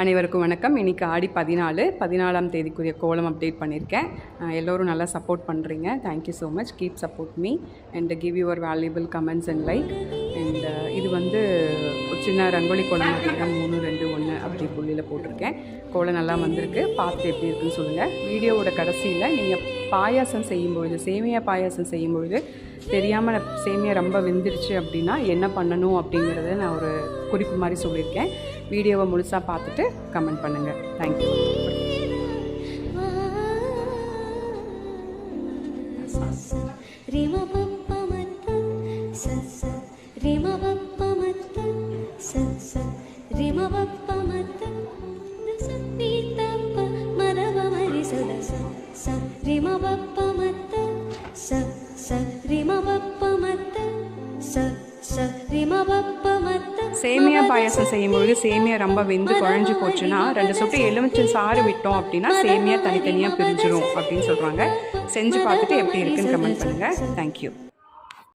அனைவருக்கும் வணக்கம். இன்னைக்கு ஆடி பதினாலு. பதினாலாம் தேதிக்குரிய கோலம் அப்டேட் பண்ணியிருக்கேன் எல்லோரும் நல்லா சப்போர்ட் பண்ணுறீங்க thank you so much keep support me and give your valuable comments and like and இது வந்து ஒரு சின்ன ரங்கோலி கோலம் அப்படின்னா மூணு ரெண்டு ஒன்று அப்படி புள்ளியில் போட்டிருக்கேன். கோலம் நல்லா வந்திருக்கு. பார்த்து எப்படி இருக்குன்னு சொல்லுங்கள் வீடியோவோட கடைசியில் நீங்கள் பாயாசம் செய்யும்பொழுது சேமியா பாயாசம் செய்யும்பொழுது தெரியாமல் சேமியா ரொம்ப வெந்துருச்சு அப்படின்னா என்ன பண்ணணும் அப்படிங்கிறத நான் ஒரு குறிப்பு மாதிரி சொல்லியிருக்கேன். வீடியோவை முழுசாக பார்த்துட்டு கமெண்ட் பண்ணுங்கள் தேங்க்யூ ரிம ச ச ச ரிம பப்ப மத்த ச ச ரிம சேமியா பாயாசம் செய்யும்பொழுது சேமியா ரொம்ப வெந்து குழஞ்சு போச்சுன்னா ரெண்டு சொட்டு எலுமிச்சை சாறு விட்டோம் அப்படின்னா சேமியா தனித்தனியாக பிரிஞ்சிடும் அப்படின்னு சொல்கிறாங்க செஞ்சு பார்த்துட்டு எப்படி இருக்குன்னு கமெண்ட் பண்ணுங்கள் தேங்க்யூ